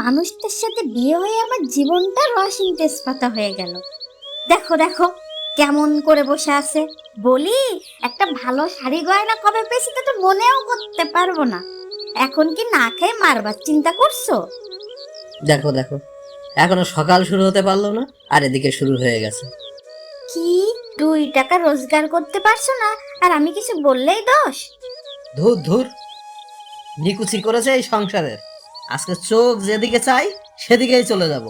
মানুষটার সাথে বিয়ে হয়ে আমার জীবনটা রসিন তেজপাতা হয়ে গেল। দেখো দেখো কেমন করে বসে আছে। বলি একটা ভালো শাড়ি গয়না কবে পেয়েছি তা তো মনেও করতে পারব না। এখন কি না খেয়ে মারবার চিন্তা করছ? দেখো দেখো এখনও সকাল শুরু হতে পারল না আর এদিকে শুরু হয়ে গেছে। কি? দুই টাকা রোজগার করতে পারছ না? আর আমি কিছু বললেই দোষ? ধুর ধুর নিকুচি করেছে এই সংসারের। আজকে চোখ যেদিকে চাই সেদিকেই চলে যাব।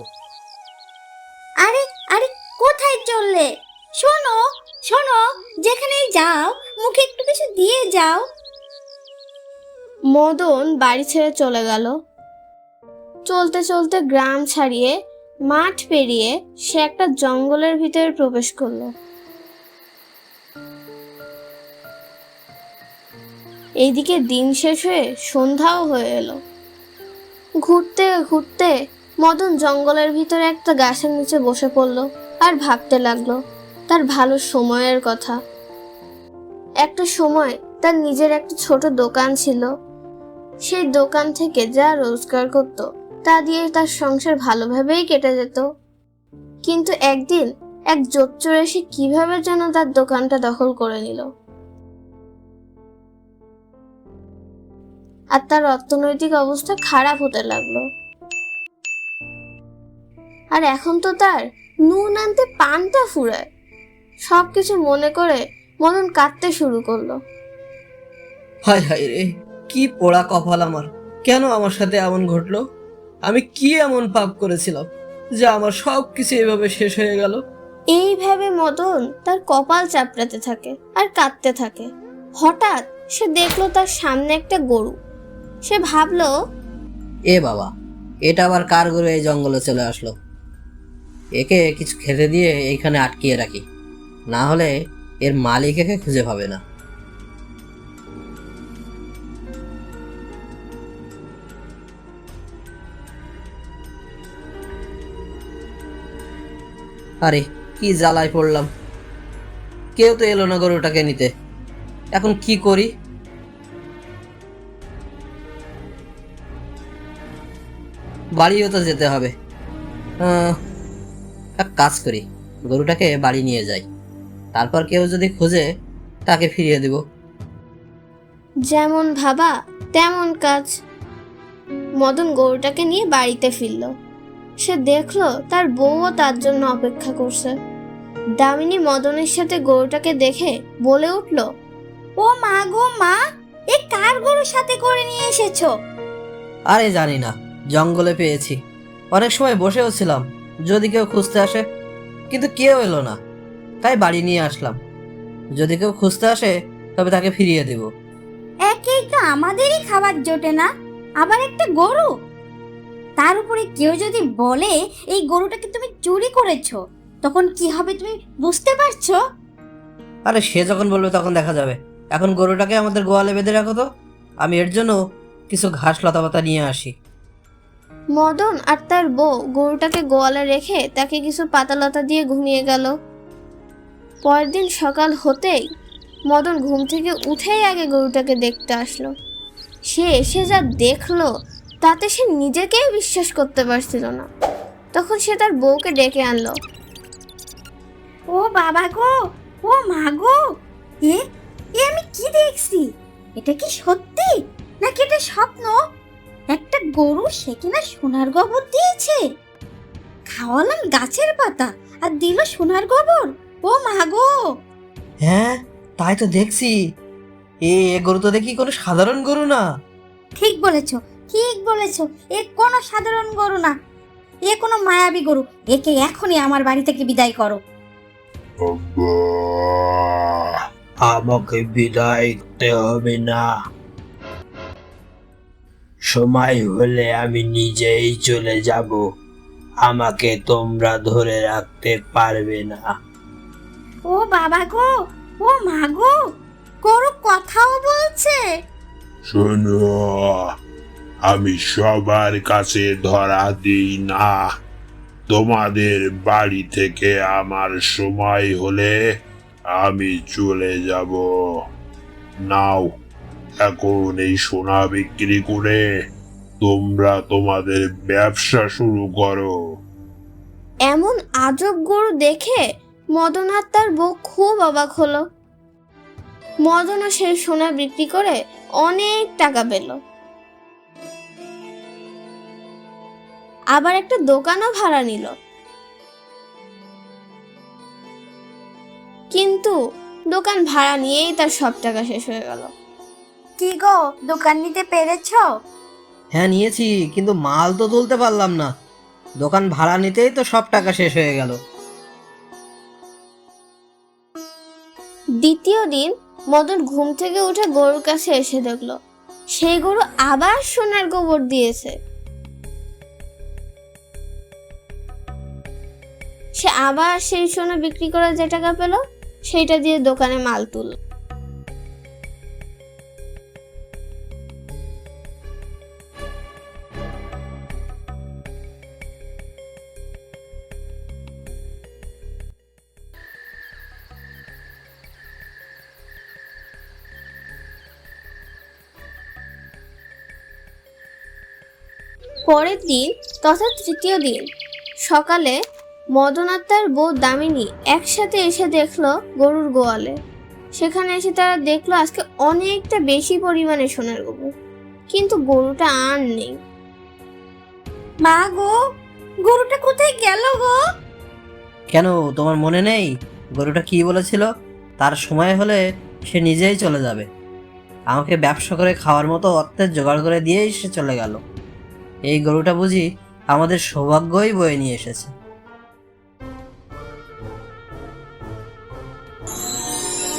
আরে আরে কোথায় চললে? শোনো শোনো যেখানেই যাও মুখে একটু কিছু দিয়ে যাও। মদন বাড়ি ছেড়ে চলে গেল। চলতে চলতে গ্রাম ছাড়িয়ে মাঠ পেরিয়ে সে একটা জঙ্গলের ভিতরে প্রবেশ করল। এইদিকে দিন শেষ হয়ে সন্ধ্যাও হয়ে এলো। ঘুরতে ঘুরতে মদন জঙ্গলের ভিতরে একটা গাছের নিচে বসে পড়ল আর ভাবতে লাগল, তার ভালো সময়ের কথা। একটা সময় তার নিজের একটা ছোট দোকান ছিল। সেই দোকান থেকে যা রোজগার করত, তা দিয়ে তার সংসার ভালোভাবেই কেটে যেত। কিন্তু একদিন এক জোচ্চর এসে কীভাবে যেন তার দোকানটা দখল করে নিল। আর তার অর্থনৈতিক অবস্থা খারাপ হতে লাগল। আর এখন তো তার নুন আনতে পানটা ফুরায়। সব কিছু মনে করে মদন কাঁদতে শুরু করল। হায় হায় রে কি পোড়া কপাল আমার। কেন আমার সাথে এমন ঘটলো? আমি কি এমন পাপ করেছিলাম যে আমার সব কিছু এভাবে শেষ হয়ে গেল? এইভাবে মদন তার কপাল চাপড়াতে থাকে আর কাঁদতে থাকে। হঠাৎ সে দেখল তার সামনে একটা গরু। সে ভাবলো, এ বাবা, এটা আবার কার গরু এই জঙ্গলে চলে আসলো? একে কিছু খেতে দিয়ে এইখানে আটকিয়ে রাখি। না হলে এর মালিক একে খুঁজে পাবে না। আরে, কি জ্বালায় পড়লাম। কেউ তো এলো না গরুটাকে নিতে। এখন কি করি? বাড়িও তো যেতে হবে। এক কাজ করি গরুটাকে বাড়ি নিয়ে যাই। তারপর কেউ যদি খোঁজে তাকে ফিরিয়ে দেব। যেমন ভাবা তেমন কাজ। মদন গরুটাকে নিয়ে বাড়িতে ফিরল। সে দেখল তার বউও তার জন্য অপেক্ষা করছে। দামিনী মদনের সাথে গরুটাকে দেখে বলে উঠল ও মা গো মা এ কার গরুর সাথে করে নিয়ে এসেছ? আরে জানি না। জঙ্গলে পেয়েছি। অনেক সময় বসেও ছিলাম যদি কেউ খুঁজতে আসে কিন্তু কেউ এলো না। তাই বাড়ি নিয়ে আসলাম। যদি কেউ খুঁজতে আসে তবে তাকে ফিরিয়ে দেব। একেই তো আমাদেরই খাবার জোটে না আবার একটা গরু। তার উপরে কেউ যদি বলে এই গরুটাকে তুমি চুরি করেছ তখন কি হবে তুমি বুঝতে পারছ? আরে সে যখন বলবে তখন দেখা যাবে। এখন গরুটাকে আমাদের গোয়ালে বেঁধে রাখো তো। আমি এর জন্য কিছু ঘাস লতা পাতা নিয়ে আসি। মদন আর তার বউ গরুটাকে গোয়ালে রেখে তাকে কিছু পাতালতা দিয়ে ঘুমিয়ে গেল। পরের দিন সকাল হতেই মদন ঘুম থেকে উঠেই আগে গরুটাকে দেখতে আসলো। সে এসে যা দেখল, তাতে সে নিজেকেই বিশ্বাস করতে পারছিল না। তখন সে তার বউকে ডেকে আনলো। ও বাবা গো, ও মা গো! এ এ আমি কি দেখছি? এটা কি সত্যি? নাকি এটা স্বপ্ন? একটা গরু সে কিনা সোনার গোবর দিয়েছে। খাওয়ালাম গাছের পাতা আর দিল সোনার গোবর। ও মা গো! হ্যাঁ তাই তো দেখছি। এ গরু তো দেখি কোনো সাধারণ গরু না। ঠিক বলেছ ঠিক বলেছ এ কোনো সাধারণ গরু না। এ কোনো মায়াবী গরু একে এখনই আমার বাড়ি থেকে বিদায় করো। আমাকে বিদায় দিতে হবে না। সময় হলে আমি নিজেই চলে যাব। আমাকে তোমরা ধরে রাখতে পারবে না। ও বাবা গো ও মা গো গরু কথাও বলছে। শোনো আমি সবার কাছে ধরা দিই না। তোমাদের বাড়ি থেকে আমার সময় হলে আমি চলে যাব। নাও এখন এই সোনা বিক্রি করে তোমরা তোমাদের ব্যবসা শুরু করো। এমন আজব গরু দেখে মদন তার বউ খুব অবাক হলো। মদনও সেই সোনা বিক্রি করে অনেক টাকা পেল। আবার একটা দোকানও ভাড়া নিল। কিন্তু দোকান ভাড়া নিয়েই তার সব টাকা শেষ হয়ে গেল। কি গো দোকান নিতে পেরেছ? হ্যাঁ নিয়েছি কিন্তু মাল তো তুলতে পারলাম না। দোকান ভাড়া নিতেই তো সব টাকা শেষ হয়ে গেল। দ্বিতীয় দিন মদন ঘুম থেকে উঠে গরুর কাছে এসে দেখল। সেই গরু আবার সোনার গোবর দিয়েছে। সে আবার সেই সোনা বিক্রি করে যে টাকা পেল সেইটা দিয়ে দোকানে মাল তুলল। পরের দিন তথা তৃতীয় দিন। সকালে মদন আর তার বউ দামিনী একসাথে এসে দেখল গরুর গোয়ালে। সেখানে এসে তারা দেখল আজকে অনেকটা বেশি পরিমাণে সোনার গোবর কিন্তু গরুটা আর নেই। মা গো গরুটা কোথায় গেল গো? কেন তোমার মনে নেই? গরুটা কি বলেছিল? তার সময় হলে সে নিজেই চলে যাবে। আমাকে ব্যবসা করে খাওয়ার মতো অর্থের জোগাড় করে দিয়েই সে চলে গেল। এই গরুটা বুঝি আমাদের সৌভাগ্যই বয়ে নিয়ে এসেছে।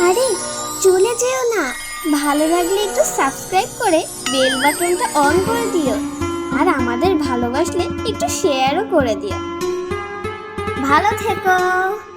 আরে, চলে যেও না। ভালো লাগলে একটু সাবস্ক্রাইব করে বেল বাটনটা অন করে দিও। আর আমাদের ভালোবাসলে একটু শেয়ারও করে দিও। ভালো থেকো।